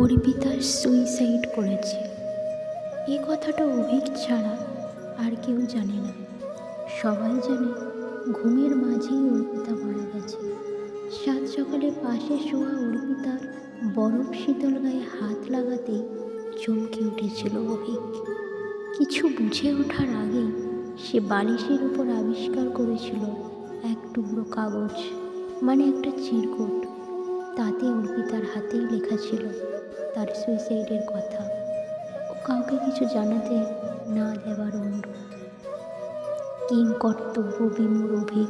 Arpita suicide করেছে। এ কথাটা অভিক ছাড়া আর কেউ জানে না। সবাই জানে ঘুমের মাঝেই অর্পিতা মারা গেছে। সাত সকালে পাশে শোয়া অর্পিতার বরফ শীতল গায়ে হাত লাগাতেই চমকে উঠেছিল অভিক। কিছু বুঝে ওঠার আগেই সে বালিশের উপর আবিষ্কার করেছিল এক টুকরো কাগজ মানে একটা চিরকুট। তাতে অর্পিতার হাতেই লেখা ছিল তার সুইসাইডের কথা। ও কাউকে কিছু জানাতে না দেওয়ার অনুরোধ। কিং কর্তব্য বিমূর অভিক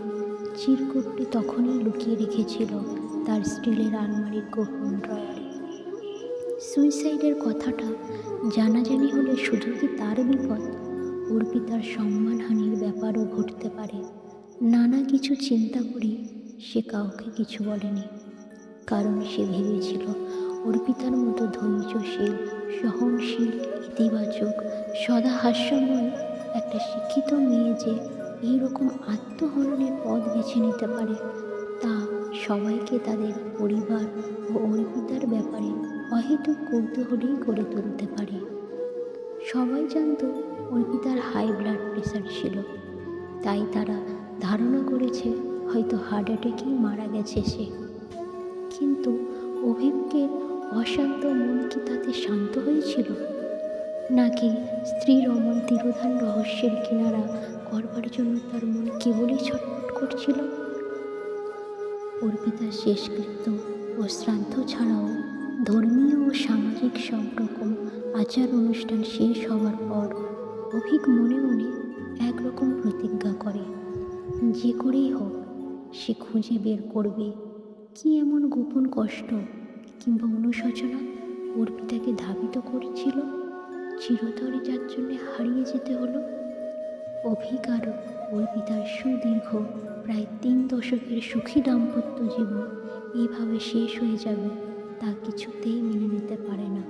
চিরকুটটি তখনই লুকিয়ে রেখেছিল তার স্টিলের আলমারির গোপন ড্রয়ারে। সুইসাইডের কথাটা জানাজানি হলে শুধু কি তার বিপদ? অর্পিতার সম্মানহানির ব্যাপারও ঘটতে পারে। নানা কিছু চিন্তা করে সে কাউকে কিছু বলেনি। কারণ সে ভেবেছিল অর্পিতার মতো ধৈর্যশীল, সহনশীল, ইতিবাচক, সদা হাস্যময় একটা শিক্ষিত মেয়ে যে এইরকম আত্মহননের পথ বেছে নিতে পারে, তা সবাইকে তাদের পরিবার ও অর্পিতার ব্যাপারে অহেতুক কৌতূহলেই করে তুলতে পারে। সবাই জানতো অর্পিতার হাই ব্লাড প্রেশার ছিল। তাই তারা ধারণা করেছে হয়তো হার্ট অ্যাটাকেই মারা গেছে সে। কিন্তু অভিজ্ঞের অশান্ত মন কি তাতে শান্ত হয়েছিল? নাকি স্ত্রীর অমন তিরোধান রহস্যের কিনারা করবার জন্য তার মন কেবলই ছটফট করছিল? অর্পিতার শেষকৃত্য ও শ্রাদ্ধ ছাড়াও ধর্মীয় ও সামাজিক সব রকম আচার অনুষ্ঠান শেষ হওয়ার পর অভিক মনে মনে একরকম প্রতিজ্ঞা করে, যে করেই হোক, সে খুঁজে বের করবে। কি এমন গোপন কষ্ট কিংবা অনুশোচনা অর্পিতাকে ধাবিত করেছিল, চিরতরে যার জন্য হারিয়ে যেতে হলো। অভিক আর অর্পিতার সুদীর্ঘ, প্রায় তিন দশকের সুখী দাম্পত্য জীবন এইভাবে শেষ হয়ে যাবে তা কিছুতেই মেনে নিতে পারে না।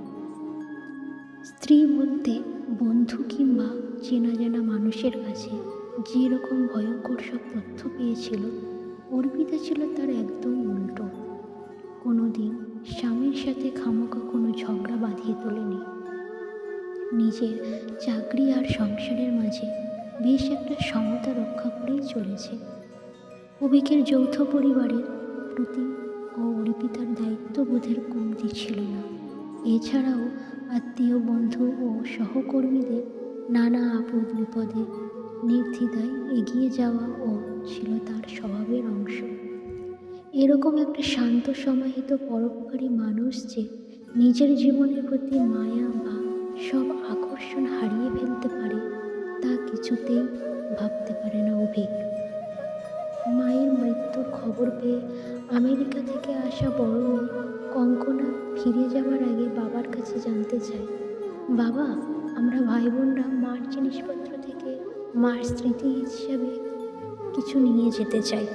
স্ত্রী বলতে বন্ধু কিংবা চেনা জানা মানুষের কাছে যে রকম ভয়ঙ্কর সব তথ্য পেয়েছিল অর্পিতা ছিল তার একদম উল্টো। কোনো দিন স্বামীর সাথে খামোকা কোনো ঝগড়া বাঁধিয়ে তোলেনি। নিজের চাকরি আর সংসারের মাঝে বেশ একটা সমতা রক্ষা করেই চলেছে। অভিকের যৌথ পরিবারের প্রতি ও অর্পিতার দায়িত্ববোধের কমতি ছিল না। এছাড়াও আত্মীয় বন্ধু ও সহকর্মীদের নানা আপদ বিপদে নির্দ্বিধায় এগিয়ে যাওয়া ও ছিল তার স্বভাবের অংশ। এরকম একটা শান্ত সমাহিত, পরোপকারী মানুষ যে নিজের জীবনের প্রতি মায়া বা সব আকর্ষণ হারিয়ে ফেলতে পারে, তা কিছুতেই ভাবতে পারে না অভিক। মায়ের মৃত্যুর খবর পেয়ে আমেরিকা থেকে আসা বড় কঙ্কনা ফিরে যাওয়ার আগে বাবার কাছে জানতে চায়, বাবা, আমরা ভাই বোনরা মার জিনিসপত্র থেকে মার স্মৃতি হিসাবে কিছু নিয়ে যেতে চাই।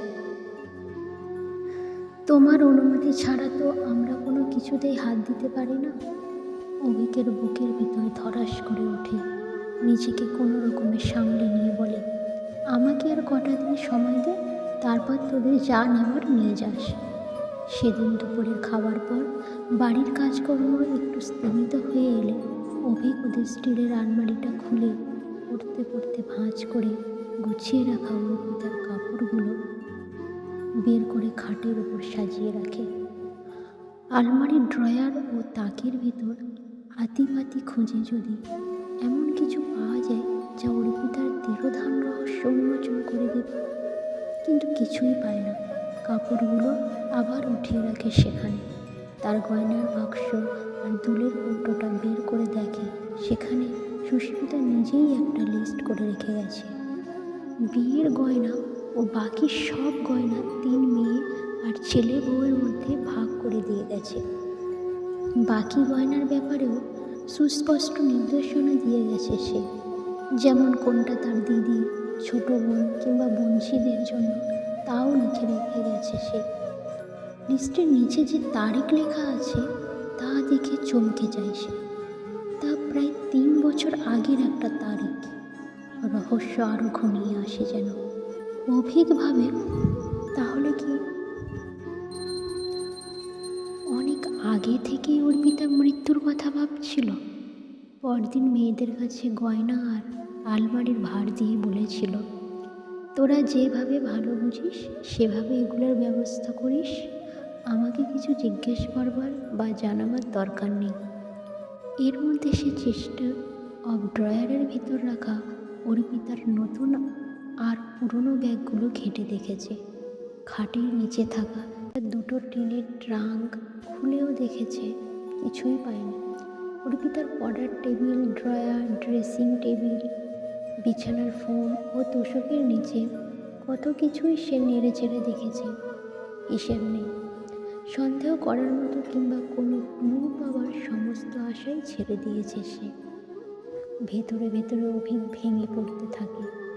তোমার অনুমতি ছাড়া তো আমরা কোনো কিছুতেই হাত দিতে পারি না। অভিকের বুকের ভিতরে ধরাস করে ওঠে। নিজেকে কোনো রকমে সামলে নিয়ে বলে, আমাকে আর কটা দিন সময় দে, তারপর তোদের যা নেওয়ার নিয়ে যাস। সেদিন দুপুরের খাওয়ার পর বাড়ির কাজকর্ম একটু স্থিমিত হয়ে এলে অভিক ওদের স্টিলের আলমারিটা খুলে পড়তে পড়তে ভাঁজ করে গুছিয়ে রাখা অর্পিতার কাপড়গুলো বের করে খাটের উপর সাজিয়ে রাখে। আলমারির ড্রয়ার ও তাকের ভিতর হাতিপাতি খুঁজে যদি এমন কিছু পাওয়া যায় যা অর্পিতার তিরোধান রহস্য উন্মোচন করে দেবে। কিন্তু কিছুই পায় না। কাপড়গুলো আবার উঠিয়ে রাখে সেখানে। তার গয়নার বাক্স আর দুলের কৌটোটা বের করে দেখে সেখানে সুস্মিতা নিজেই একটা লিস্ট করে রেখে গেছে। বিয়ের গয়না ও বাকি সব গয়না তিন মেয়ে আর ছেলে বউয়ের মধ্যে ভাগ করে দিয়ে গেছে। বাকি গয়নার ব্যাপারেও সুস্পষ্ট নির্দেশনা দিয়ে গেছে সে। যেমন কোনটা তার দিদি, ছোট বোন কিংবা বংশীদের জন্য তাও লিখে রেখে গেছে সে। লিস্টের নিচে যে তারিখ লেখা আছে, তা দেখে চমকে যায় সে। তা প্রায় তিন বছর আগের একটা তারিখ। রহস্য আরও ঘনিয়ে আসে যেন। অভিকভাবে তাহলে কি অনেক আগে থেকেই অর্পিতা মৃত্যুর কথা ভাবছিল? পরদিন মেয়েদের কাছে গয়না আর আলমারির ভার দিয়ে বলেছিল, তোরা যেভাবে ভালো বুঝিস, সেভাবে এগুলোর ব্যবস্থা করিস। আমাকে কিছু জিজ্ঞেস করবার বা জানাবার দরকার নেই। এর মধ্যে সে চেষ্টা অফ ড্রয়ারের ভিতর রাখা অর্পিতার নতুন আর পুরনো ব্যাগগুলো ঘেঁটে দেখেছে। খাটের নিচে থাকা দুটো টিনের ট্রাঙ্ক খুলেও দেখেছে, কিছুই পায়নি। অর্পিতার পড়ার টেবিল, ড্রয়ার, ড্রেসিং টেবিল, বিছানার ফোম ও তোষকের নিচে কত কিছুই সে নেড়ে চেড়ে দেখেছে। হিসেব নেই। সন্দেহ করার মতো কিংবা কোনো ক্লু পাওয়ার সমস্ত আশাই ছেড়ে দিয়েছে সে। ভেতরে ভেতরে অভিক ভেঙে পড়তে থাকে।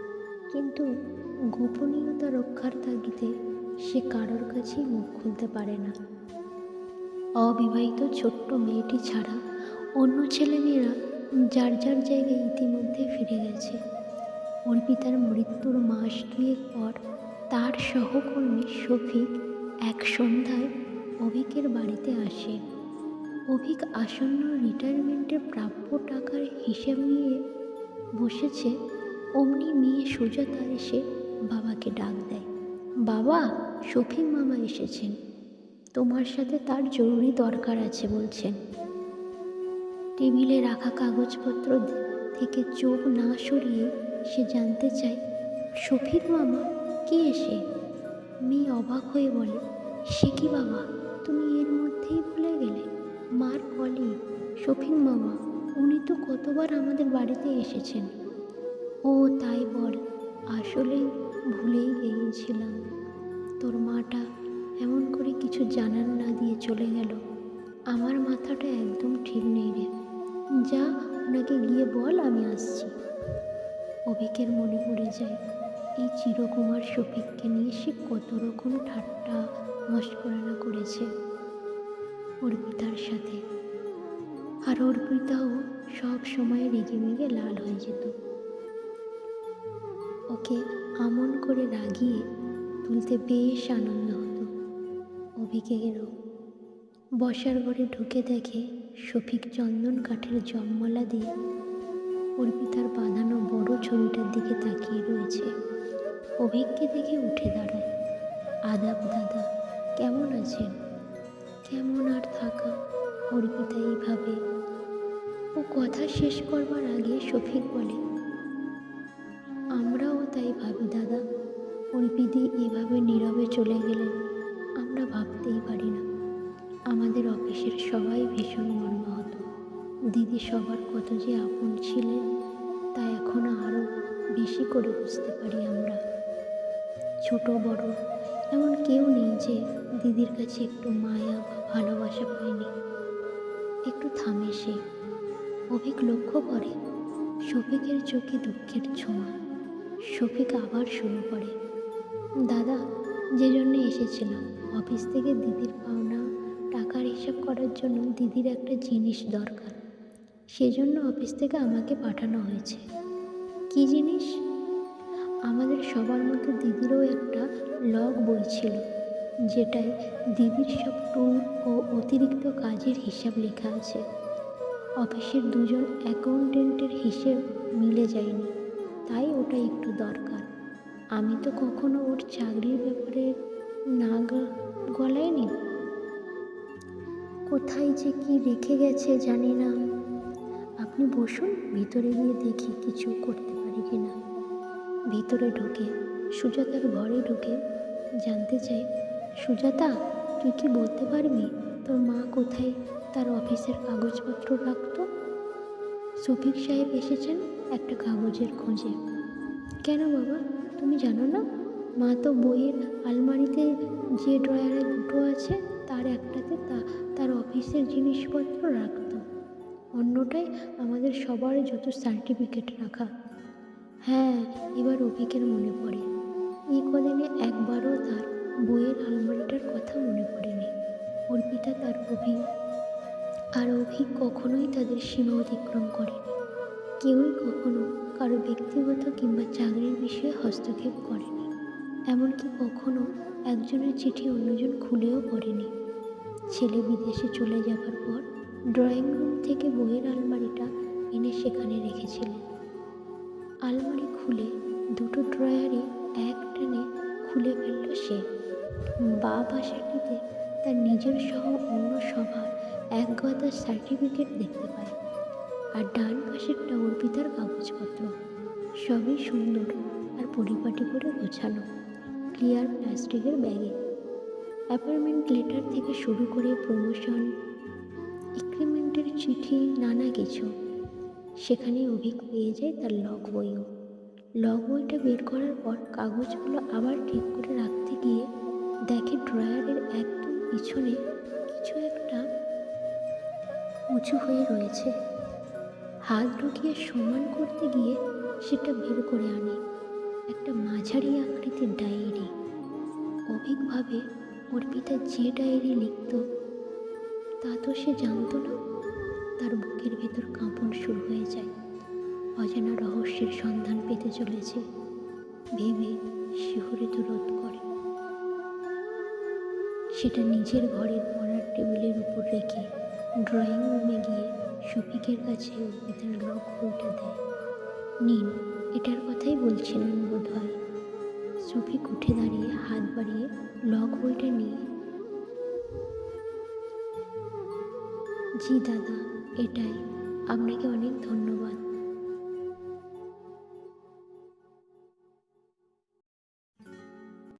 কিন্তু গোপনীয়তা রক্ষার তাগিদে সে কারোর কাছেই মুখ খুলতে পারে না। অবিবাহিত ছোট্ট মেয়েটি ছাড়া অন্য ছেলেমেয়েরা যার যার জায়গায় ইতিমধ্যে ফিরে গেছে। অর্পিতার মৃত্যুর মাস দুয়েক পর তার সহকর্মী শফিক এক সন্ধ্যায় অভিকের বাড়িতে আসে। অভিক আসন্ন রিটায়ারমেন্টের প্রাপ্য টাকার হিসেব নিয়ে বসেছে অমনি মেয়ে সুজাতা এসে বাবাকে ডাক দেয়। বাবা, শফিক মামা এসেছেন। তোমার সাথে তার জরুরি দরকার আছে বলছেন। টেবিলে রাখা কাগজপত্র থেকে চোখ না সরিয়ে সে জানতে চায়, শফিক মামা কে এসে? মেয়ে অবাক হয়ে বলে, সে কি বাবা? তুমি এর মধ্যেই ভুলে গেলে। মার কলি। শফিক মামা, উনি তো কতবার আমাদের বাড়িতে এসেছেন। ও তাই বল, আসলে ভুলেই গিয়েছিলাম তোর মাটা এমন করে কিছু জানান না দিয়ে চলে গেল। আমার মাথাটা একদম ঠিক নেই রে। যা ওনাকে গিয়ে বল, আমি আসছি। অভিকের মনে পড়ে যায়, এই চিরকুমার শফিককে নিয়ে সে কত রকম ঠাট্টা মস্করানা করেছে। অর্পিতার সাথে। আর অর্পিতাও সব সময় রেগে মেগে লাল হয়ে যেত। ওকে আমন করে রাগিয়ে তুলতে বেশ আনন্দ হতো। অভিকেরও বসার ঘরে ঢুকে দেখে শফিক চন্দন কাঠের জম্মলা দিয়ে অর্পিতার বাঁধানো বড় ছবিটার দিকে তাকিয়ে রয়েছে। অভিককে দেখে উঠে দাঁড়ায়। আদাব দাদা, কেমন আছেন? কেমন আর থাকা? অর্পিতা এইভাবে। ও কথা শেষ করবার আগে শফিক বলে অর্পিদি এভাবে নীরবে চলে গেলেন আমরা ভাবতেই পারি না। আমাদের অফিসের সবাই ভীষণ মর্মাহত। দিদি সবার কত যে আপন ছিলেন, তা এখন আরও বেশি করে বুঝতে পারি আমরা। ছোট, বড়, এমন কেউ নেই যে দিদির কাছে একটু মায়া বা ভালোবাসা পায়নি। একটু থামে সে। অভিক লক্ষ্য করে। শফিকের চোখে দুঃখের ছোঁয়া। শফিক আবার শুরু করে দাদা, যে জন্য এসেছিলাম। অফিস থেকে দিদির পাওনা, টাকার হিসাব করার জন্য দিদির একটা জিনিস দরকার। সেজন্য অফিস থেকে আমাকে পাঠানো হয়েছে। কি জিনিস? আমাদের সবার মতো দিদিরও একটা লগ বই ছিল, যেটায় দিদির সব ট্যুর ও অতিরিক্ত কাজের হিসাব লেখা আছে। অফিসের দুজন অ্যাকাউন্টেন্টের হিসেব মিলে যায়নি, তাই ওটা একটু দরকার। আমি তো কখনো ওর চাকরির ব্যাপারে নাগ গলাইনি। কোথায় যে কি রেখে গেছে জানি না। আপনি বসুন, ভিতরে গিয়ে দেখি কিছু করতে পারি কি না। ভিতরে ঢুকে, সুজাতার ঘরে ঢুকে জানতে চাই, সুজাতা, তুই কি বলতে পারবি তোর মা কোথায় তার অফিসের কাগজপত্র রাখতো? শফিক সাহেব এসেছেন একটা কাগজের খোঁজে। কেন বাবা? তুমি জানো না, মা তো বইয়ের আলমারিতে যে ড্রয়ারে দুটো আছে, তার একটাতে তা, তার অফিসের জিনিসপত্র রাখতো। অন্যটায় আমাদের সবার যত সার্টিফিকেট রাখা। হ্যাঁ এবার অভিকের মনে পড়ে। এই কদিনে একবারও তার বইয়ের আলমারিটার কথা মনে পড়েনি। অর্পিতা, তার অভি, আর অভিক কখনোই তাদের সীমা অতিক্রম করেনি। কেউই কখনো কারও ব্যক্তিগত কিংবা চাকরির বিষয়ে হস্তক্ষেপ করেনি, এমনকি কখনো একজনের চিঠি অন্যজন খুলেও পড়েনি। ছেলে বিদেশে চলে যাবার পর ড্রয়িং রুম থেকে বইয়ের আলমারিটা এনে সেখানে রেখেছিলেন। আলমারি খুলে দুটো ড্রয়ারই এক টানে খুলে ফেলল সে। বা পাশেরটিতে তার নিজের সহ অন্য সবার এক সার্টিফিকেট দেখতে পায়। আর ডান পাশেরটা অর্পিতার কাগজপত্র। সবই সুন্দর আর পরিপাটি করে গোছানো। ক্লিয়ার প্লাস্টিকের ব্যাগে। অ্যাপয়েন্টমেন্ট লেটার থেকে শুরু করে প্রমোশন, ইনক্রিমেন্টের চিঠি, নানা কিছু। সেখানে অভিক পেয়ে যায় তার লগ বইও। লগ বইটা বের করার পর কাগজগুলো আবার ঠিক করে রাখতে গিয়ে দেখে ড্রয়ারের একদম পিছনে কিছু একটা উঁচু হয়ে রয়েছে। হাত ঢুকিয়ে সমান করতে গিয়ে সেটা বের করে আনে। একটা মাঝারি আকৃতির ডায়েরি। অভিকভাবে অর্পিতা যে ডায়েরি লিখত, তা তো সে জানতো না। তার বুকের ভেতর কাঁপন শুরু হয়ে যায়। অজানা রহস্যের সন্ধান পেতে চলেছে। ভেবে শিহরিত রোধ করে। সেটা নিজের ঘরের পড়ার টেবিলের উপর রেখে ড্রয়িং রুমে গিয়ে শফিকের কাছে অর্পিতার লক বইটা দেয়। নিন এটার কথাই বলছিলেন বোধ হয় শফিক উঠে দাঁড়িয়ে হাত বাড়িয়ে লক বইটা নিয়ে, জি দাদা, এটাই। আপনাকে অনেক ধন্যবাদ।